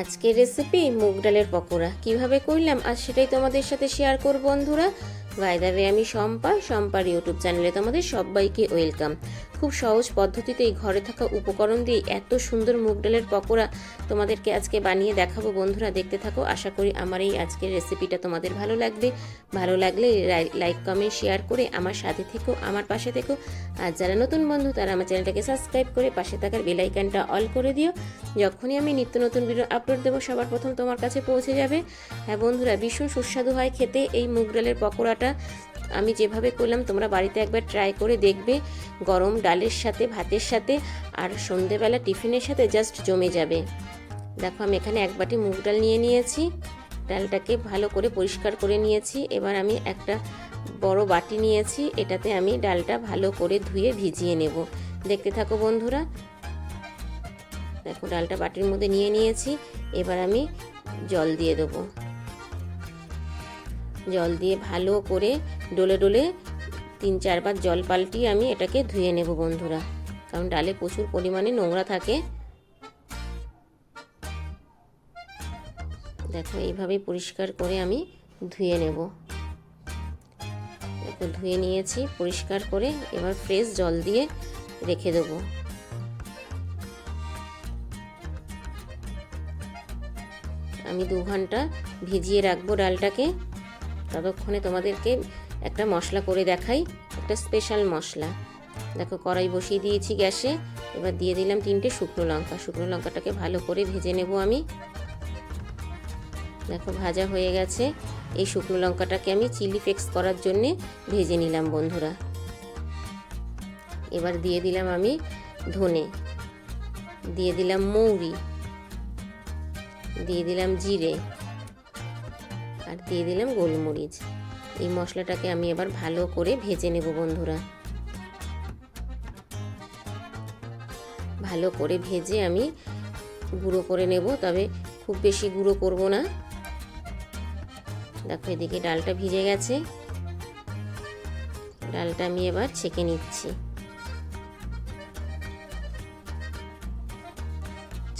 আজকের রেসিপি মুগ ডালের পকোড়া। কীভাবে করলাম আজ সেটাই তোমাদের সাথে শেয়ার করব বন্ধুরা। বাইদাবে আমি শম্পা, শম্পার ইউটিউব চ্যানেলে তোমাদের সবাইকে ওয়েলকাম খুব সহজ পদ্ধতিতে এই ঘরে থাকা উপকরণ দিয়ে এত সুন্দর মুগ ডালের পকোড়া তোমাদেরকে আজকে বানিয়ে দেখাবো। বন্ধুরা, দেখতে থাকো। আশা করি আমার এই আজকের রেসিপিটা তোমাদের ভালো লাগবে। ভালো লাগলে লাইক কমেন্ট শেয়ার করে আমার সাথে থেকো, আমার পাশে থেকো। আর যারা নতুন বন্ধু, তারা আমার চ্যানেলটাকে সাবস্ক্রাইব করে পাশে থাকার বেলাইকানটা অল করে দিও। যখনই আমি নিত্য নতুন ভিডিও আপলোড দেবো, সবার প্রথম তোমার কাছে পৌঁছে যাবে। হ্যাঁ বন্ধুরা, ভীষণ সুস্বাদু হয় খেতে এই মুগ ডালের পকোড়াটা। আমি যেভাবে করলাম, তোমরা বাড়িতে একবার ট্রাই করে দেখবে। গরম ডালের সাথে, ভাতের সাথে আর সন্ধেবেলা টিফিনের সাথে জাস্ট জমে যাবে। দেখো, আমি এখানে এক বাটি মুগ ডাল নিয়ে নিয়েছি। ডালটাকে ভালো করে পরিষ্কার করে নিয়েছি। এবার আমি একটা বড় বাটি নিয়েছি। এটাতে আমি ডালটা ভালো করে ধুয়ে ভিজিয়ে নেব। দেখতে থাকো বন্ধুরা। দেখো, ডালটা বাটির মধ্যে নিয়ে নিয়েছি। এবার আমি জল দিয়ে দেবো। জল দিয়ে ভালো করে ডলে ডলে তিন চারবার জল পাল্টিয়ে আমি এটাকে ধুয়ে নেব বন্ধুরা। কারণ ডালে প্রচুর পরিমাণে নোংরা থাকে। দেখো, এইভাবে পরিষ্কার করে আমি ধুয়ে নেব। দেখো, ধুয়ে নিয়েছি, পরিষ্কার করে এবার ফ্রেশ জল দিয়ে রেখে দেবো। আমি দু ঘণ্টা ভিজিয়ে রাখব ডালটাকে। ততক্ষণে তোমাদেরকে একটা মশলা করে দেখাই, একটা স্পেশাল মশলা। দেখো কড়াই বসিয়ে দিয়েছি গ্যাসে, এবার দিয়ে দিলাম তিনটে শুকনো লঙ্কা। শুকনো লঙ্কাটাকে ভালো করে ভেজে নেব আমি। দেখো ভাজা হয়ে গেছে। এই শুকনো লঙ্কাটাকে আমি চিলি ফ্লেক্স করার জন্যে ভেজে নিলাম বন্ধুরা। এবার দিয়ে দিলাম আমি ধনে। দিয়ে দিলাম মৌরি। দিয়ে দিলাম জিরে। আর দিয়ে দিলাম গোলমরিচ। এই মশলাটাকে আমি এবার ভালো করে ভেজে নেব বন্ধুরা। ভালো করে ভেজে আমি গুঁড়ো করে নেব, তবে খুব বেশি গুঁড়ো করব না। দেখো এদিকে ডালটা ভিজে গেছে। ডালটা আমি এবার ছেঁকে নিচ্ছি।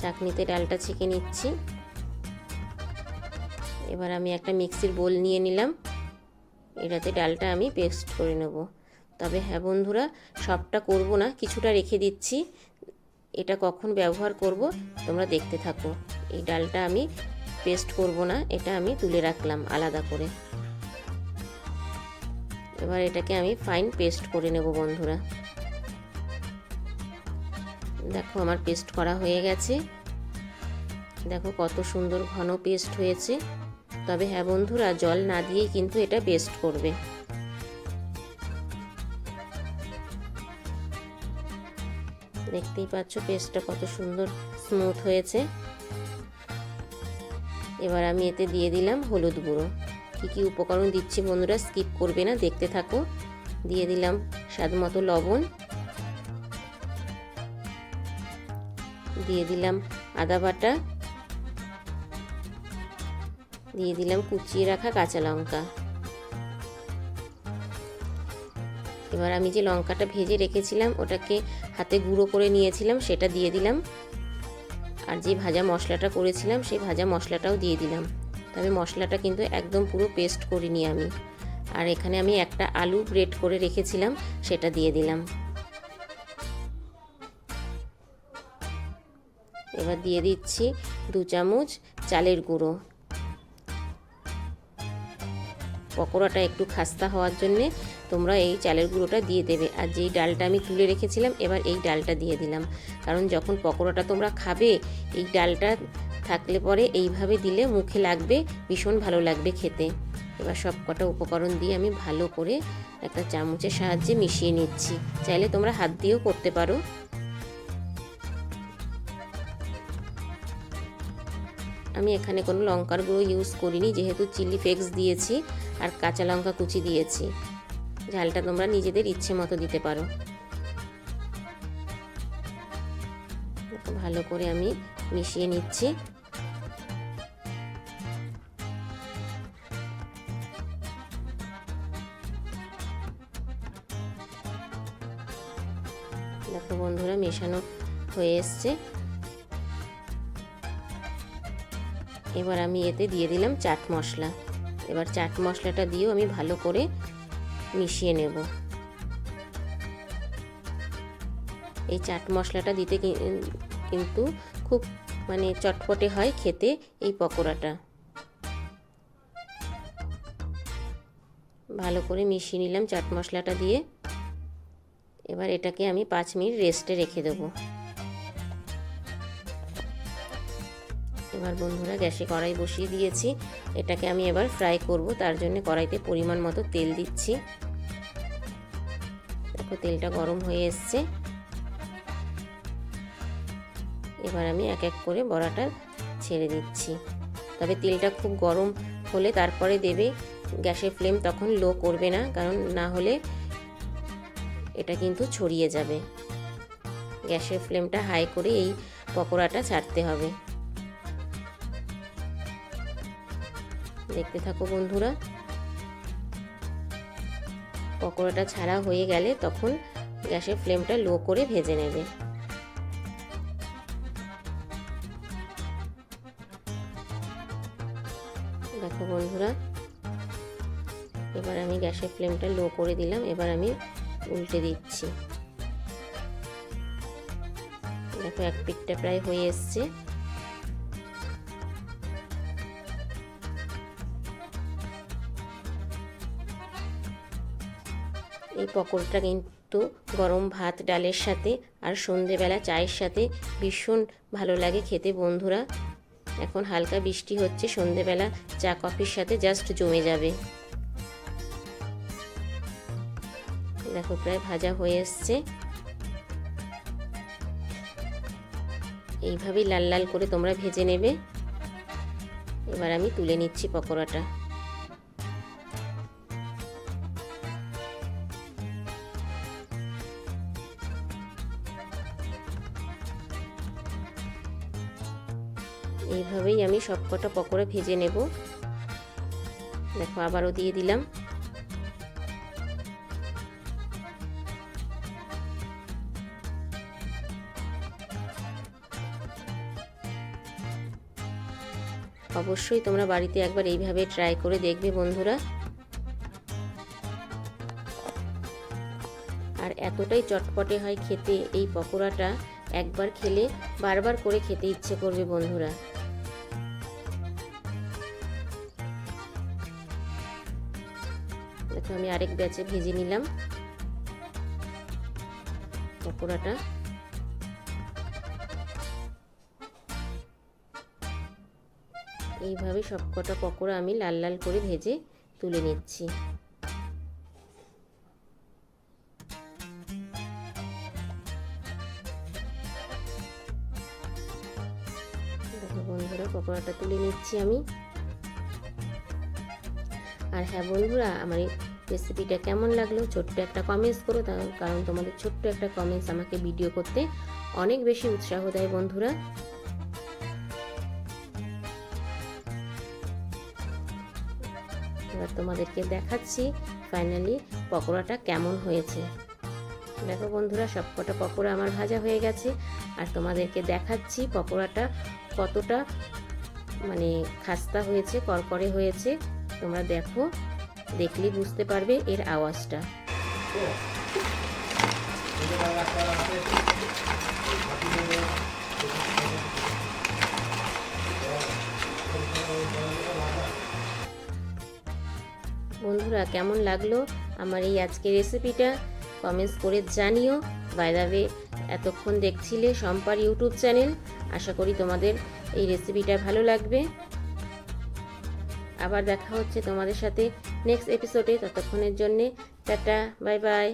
চাকনিতে ডালটা ছেঁকে নিচ্ছি। এবার আমি একটা মিক্সির বোল নিয়ে নিলাম। এটাতে ডালটা আমি পেস্ট করে নেব। তবে হ্যাঁ বন্ধুরা, সবটা করব না, কিছুটা রেখে দিচ্ছি। এটা কখন ব্যবহার করব, তোমরা দেখতে থাকো। এই ডালটা আমি পেস্ট করব না, এটা আমি তুলে রাখলাম আলাদা করে। এবার এটাকে আমি ফাইন পেস্ট করে নেব বন্ধুরা। দেখো আমার পেস্ট করা হয়ে গেছে। দেখো কত সুন্দর ঘন পেস্ট হয়েছে। তবে হ্যাঁ বন্ধুরা, জল না দিয়েই কিন্তু এটা পেস্ট করবে। দেখতেই পাচ্ছ পেস্টটা কত সুন্দর স্মুথ হয়েছে। এবার আমি এতে দিয়ে দিলাম হলুদ গুঁড়ো। কী কী উপকরণ দিচ্ছি বন্ধুরা স্কিপ করবে না, দেখতে থাকো। দিয়ে দিলাম স্বাদ মতো লবণ। দিয়ে দিলাম আদা বাটা। দিয়ে দিলাম কুচিয়ে রাখা কাঁচা লঙ্কা। এবার আমি যে লঙ্কাটা ভেজে রেখেছিলাম, ওটাকে হাতে গুঁড়ো করে নিয়েছিলাম, সেটা দিয়ে দিলাম। আর যে ভাজা মশলাটা করেছিলাম, সেই ভাজা মশলাটাও দিয়ে দিলাম। তবে মশলাটা কিন্তু একদম পুরো পেস্ট করিনি আমি। আর এখানে আমি একটা আলু ব্রেড করে রেখেছিলাম, সেটা দিয়ে দিলাম। এবার দিয়ে দিচ্ছি দু চামচ চালের গুঁড়ো। পকোড়াটা একটু খাস্তা হওয়ার জন্যে তোমরা এই চালের গুঁড়োটা দিয়ে দেবে। আর যেই ডালটা আমি তুলে রেখেছিলাম, এবার এই ডালটা দিয়ে দিলাম। কারণ যখন পকোড়াটা তোমরা খাবে, এই ডালটা থাকলে পরে এইভাবে দিলে মুখে লাগবে, ভীষণ ভালো লাগবে খেতে। এবার সব কটা উপকরণ দিয়ে আমি ভালো করে একটা চামচের সাহায্যে মিশিয়ে নিচ্ছি। চাইলে তোমরা হাত দিয়েও করতে পারো। আমি এখানে কোনো লঙ্কার গুঁড়ো ইউজ করিনি, যেহেতু চিলি ফ্লেক্স দিয়েছি আর কাঁচা লঙ্কা কুচি দিয়েছি। ঝালটা তোমরা নিজেদের ইচ্ছে মতো দিতে পারো। ভালো করে আমি মিশিয়ে নিচ্ছি। দেখো বন্ধুরা, মেশানো হয়ে এসছে। এবার আমি এতে দিয়ে দিলাম চাট মশলা। এবার চাট মশলাটা দিয়েও আমি ভালো করে মিশিয়ে নেব। এই চাট মশলাটা দিতে কিন্তু খুব মানে চটপটে হয় খেতে এই পকোড়াটা। ভালো করে মিশিয়ে নিলাম চাট মশলাটা দিয়ে। এবার এটাকে আমি পাঁচ মিনিট রেস্টে রেখে দেবো। এবার বন্ধুরা গ্যাসে কড়াই বসিয়ে দিয়েছি। এটাকে আমি এবার ফ্রাই করব, তার জন্য কড়াইতে পরিমাণ মতো তেল দিচ্ছি। দেখো, তেলটা গরম হয়ে এসছে। এবার আমি এক এক করে বড়াটা ছেড়ে দিচ্ছি। তবে তেলটা খুব গরম হলে তারপরে দেবে, গ্যাসের ফ্লেম তখন লো করবে না, কারণ না হলে এটা কিন্তু ছড়িয়ে যাবে। গ্যাসের ফ্লেমটা হাই করে এই পকোড়াটা ছাড়তে হবে। দেখতে থাকো বন্ধুরা। পকোড়াটা ছাড়া হয়ে গেলে তখন গ্যাসের ফ্লেমটা লো করে ভেজে নেবে। দেখো বন্ধুরা, এবার আমি গ্যাসের ফ্লেমটা লো করে দিলাম, এবার আমি উল্টে দিচ্ছি। দেখো এক পিঠটা প্রায় হয়ে এসছে। এই পকোড়াটা কিন্তু গরম ভাত, ডালের সাথে আর সন্ধেবেলা চায়ের সাথে ভীষণ ভালো লাগে খেতে বন্ধুরা। এখন হালকা বৃষ্টি হচ্ছে, সন্ধেবেলা চা কফির সাথে জাস্ট জমে যাবে। দেখো প্রায় ভাজা হয়ে এসছে। এইভাবেই লাল লাল করে তোমরা ভেজে নেবে। এবার আমি তুলে নিচ্ছি পকোড়াটা। এইভাবেই আমি সবকটা পকোড়া ভেজে নেব। দেখো, আবারও দিয়ে দিলাম। অবশ্যই তোমরা বাড়িতে একবার এইভাবে ট্রাই করে দেখবে বন্ধুরা। আর এতটাই চটপটে হয় খেতে এই পকোড়াটা, একবার খেলে বারবার করে খেতে ইচ্ছে করবে বন্ধুরা। দেখো আমি আরেক ব্যাচে ভেজে নিলাম। পকোড়াটা এইভাবে সবকটা পকোড়া আমি লাল লাল করে ভেজে তুলে নিচ্ছি। বন্ধুরা, পকোড়াটা তুলে নিচ্ছি আমি। আর হ্যাঁ বন্ধুরা, আমার রেসিপিটা কেমন লাগল, ছোট্ট একটা কমেন্টস করো কারণ তোমাদের ছোট্ট একটা কমেন্টস আমাকে ভিডিও করতে অনেক বেশি উৎসাহ দেয় বন্ধুরা। এবার তোমাদেরকে দেখাচ্ছি ফাইনালি পকোড়াটা কেমন হয়েছে। দেখো বন্ধুরা, সবকটা পকোড়া আমার ভাজা হয়ে গেছে, আর তোমাদেরকে দেখাচ্ছি পকোড়াটা কতটা মানে খাস্তা হয়েছে, করকরে হয়েছে। তোমরা দেখো দেখলেই বুঝতে পারবে এর আওয়াজটা। বন্ধুরা, কেমন লাগল আমার এই আজকের রেসিপিটা কমেন্টস করে জানিও। বাইদাবে এতক্ষণ দেখছিলে সম্পার ইউটিউব চ্যানেল আশা করি তোমাদের এই রেসিপিটা ভালো লাগবে। আবার দেখা হচ্ছে তোমাদের সাথে নেক্সট এপিসোডে ততক্ষণের জন্যে টাটা বাই বাই